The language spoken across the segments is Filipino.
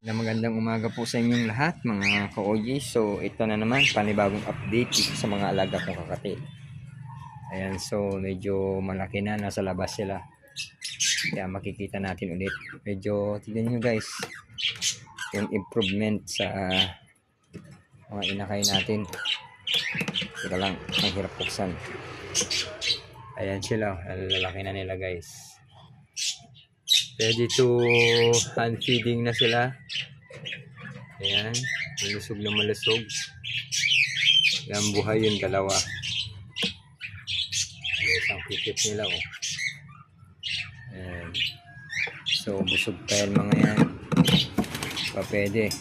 Na magandang umaga po sa inyong lahat mga ka-OG. So ito na naman panibagong update sa mga alaga kong kakati. Ayan so medyo malaki na nasa labas sila. Kaya makikita natin ulit. Medyo tignan nyo guys yung improvement sa mga inakay natin. Teka lang, ang hirap buksan. Ayan sila, lalaki na nila guys. Ready to hand feeding na sila. Ayan, malusog na malusog. Yan buhay yung dalawa. Ayan, isang pipit nila oh. Ayan. So, busog pa yan mga yan. Pa pwede.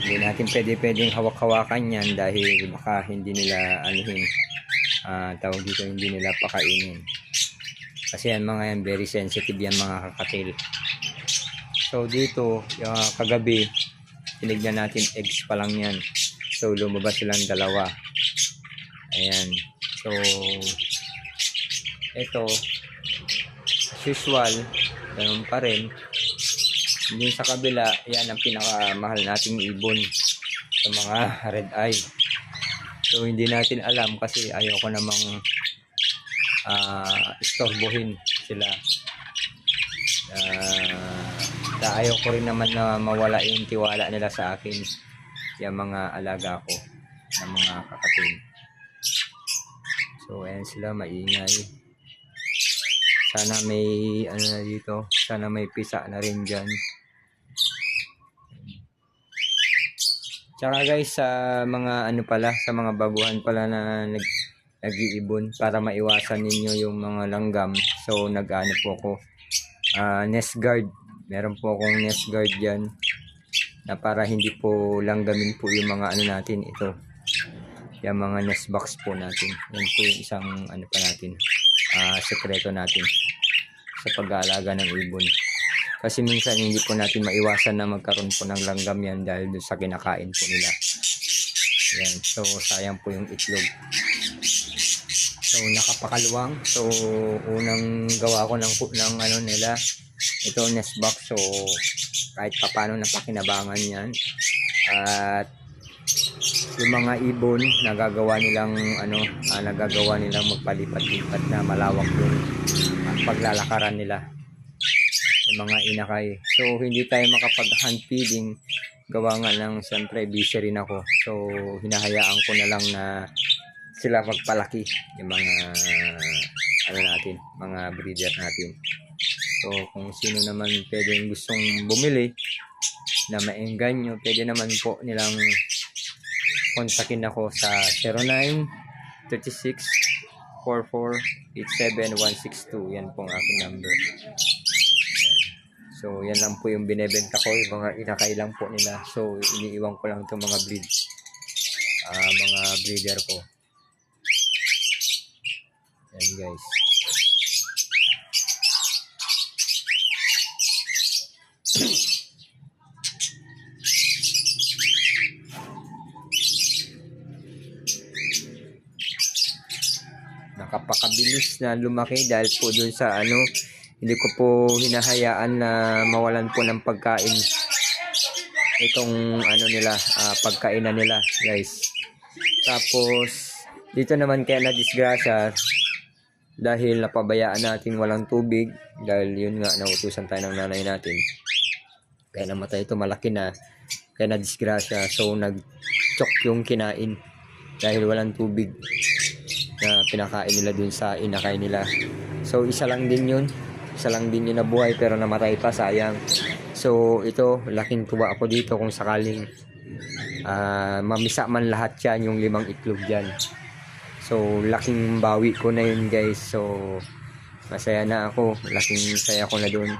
Hindi natin pwede pwedeng hawak-hawakan yan dahil baka hindi nila anuhin. Ah, tawag dito hindi nila pakainin. Kasi yan mga yan, very sensitive yan mga kakatil. So dito, yung kagabi, tinignan natin eggs pa lang yan. So lumabas silang dalawa. Ayan. So, ito, as usual, ganun pa rin. Hindi sa kabila, yan ang pinakamahal nating ibon sa mga red eye. So hindi natin alam kasi ayaw ko namang ah istorbohin sila. Ah, ayaw ko rin naman na mawala yung tiwala nila sa akin. Yung mga alaga ko ng mga kakatin. So ayan sila maingay. Sana may ano na dito, sana may pisa na rin dyan. Tsaka guys, sa mga ano pala, sa mga babuhan pala na nag nag-iibon para maiwasan ninyo yung mga langgam. So, nag-ano po ako, ah, nest guard. Meron po akong nest guard dyan na para hindi po langgamin po yung mga ano natin ito. Yung mga nest box po natin. Yan po yung isang ano pa natin, ah, sekreto natin sa pag-aalaga ng ibon. Kasi minsan hindi po natin maiwasan na magkaroon po ng langgam yan dahil sa kinakain po nila. Yan. So, sayang po yung itlog. So, nakapakaluwang. So, unang gawa ko ng, ng ano nila, ito nest box. So, kahit papano napakinabangan yan. At, yung mga ibon, nagagawa nilang, ano, ah, nagagawa nilang magpalipat-lipat na malawak yung ah, paglalakaran nila yung mga inakay. So, hindi tayo makapag-hand feeding. Gawa nga ng, siyempre, busy rin ako. So, hinahayaan ko na lang na sila magpalaki. Yung mga, ano natin, mga breeder natin. So, kung sino naman pwedeng gustong bumili na maengganyo, pwede naman po nilang kontakin ako sa 09 36 44 87 162. Yan pong aking number. So, yan lang po yung binebenta ko, yung mga inakay lang po nila. So, iniiwan ko lang itong mga breed, ah mga breeder ko. Yan guys. Nakapakabilis na lumaki dahil po dun sa ano, hindi ko po hinahayaan na mawalan po ng pagkain itong ano nila ah, pagkainan nila guys. Tapos dito naman kaya na disgrasya dahil napabayaan natin walang tubig dahil yun nga nautusan tayo ng nanay natin. Kaya namatay ito malaki na. Kaya na disgrasya so nag chok yung kinain dahil walang tubig na pinakain nila dun sa inakay nila. So isa lang din yun isa lang din yun nabuhay pero namatay pa sayang. So ito laking tuwa ako dito kung sakaling ah, mamisa man lahat yan yung limang itlog dyan. So laking bawi ko na yun guys. So masaya na ako. Laking saya ko na dun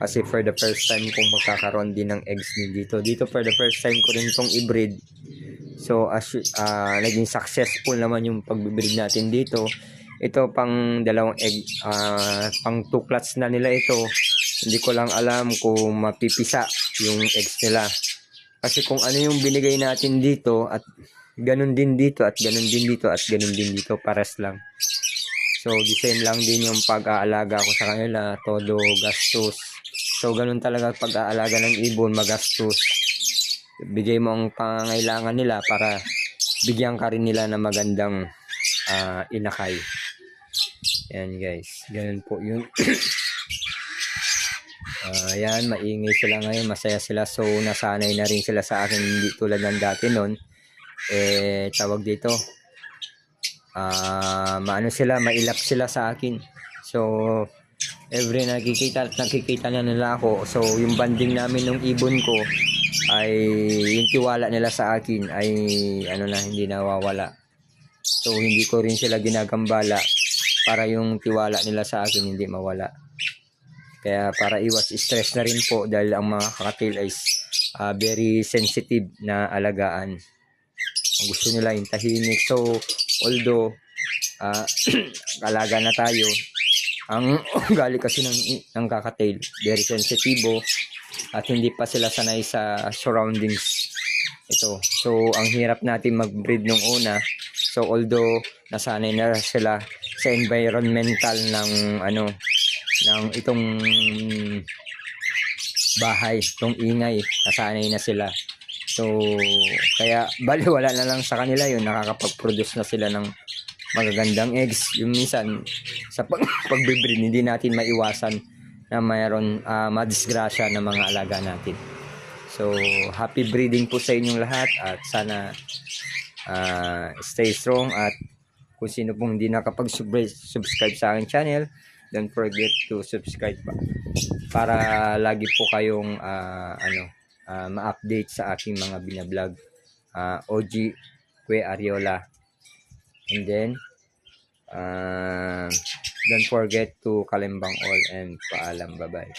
kasi for the first time kong magkakaroon din ng eggs din dito. Dito for the first time ko rin itong i-breed. So as ah, naging successful naman yung pag-breed natin dito ito pang dalawang egg, ah, pang two clutch na nila ito. Hindi ko lang alam kung mapipisa yung eggs nila. Kasi kung ano yung binigay natin dito at ganun din dito at ganun din dito at ganun din dito pares lang. So, the same lang din yung pag-aalaga ko sa kanila, todo gastos. So, ganun talaga pag-aalaga ng ibon, magastos. Bigay mo ang pangangailangan nila para bigyan ka rin nila ng magandang ah, inakay. Yan guys, ganun po yun. Ah, yan, maingay sila ngayon, masaya sila. So, nasanay na rin sila sa akin, hindi tulad ng dati noon. Eh, tawag dito, ah maano sila, mailap sila sa akin. So, every nakikita nakikita na nila ako. So, yung banding namin ng ibon ko ay yung tiwala nila sa akin ay ano na, hindi nawawala. So, hindi ko rin sila ginagambala para yung tiwala nila sa akin hindi mawala. Kaya para iwas stress na rin po dahil ang mga kakatil ay ah, very sensitive na alagaan. Ang gusto nila yung tahimik. So, although ah, alaga na tayo, ang ugali kasi ng, ng kakatail, very sensitibo at hindi pa sila sanay sa surroundings. Ito. So, ang hirap natin mag-breed nung una. So, although nasanay na sila sa environmental ng ano ng itong bahay, itong ingay, nasanay na sila. So, kaya baliwala na lang sa kanila yun, nakakapag-produce na sila ng magagandang eggs. Yung minsan, sa pag pagbibreed, hindi natin maiwasan na mayroon uh, madisgrasya ng mga alaga natin. So, happy breeding po sa inyong lahat at sana ah, stay strong at kung sino pong hindi nakapag-subscribe sa aking channel, don't forget to subscribe pa para lagi po kayong ah, ano ah, ma-update sa aking mga binablog. Ah, OG Kwe Ariola. And then ah, don't forget to kalimbang all and paalam. Bye-bye.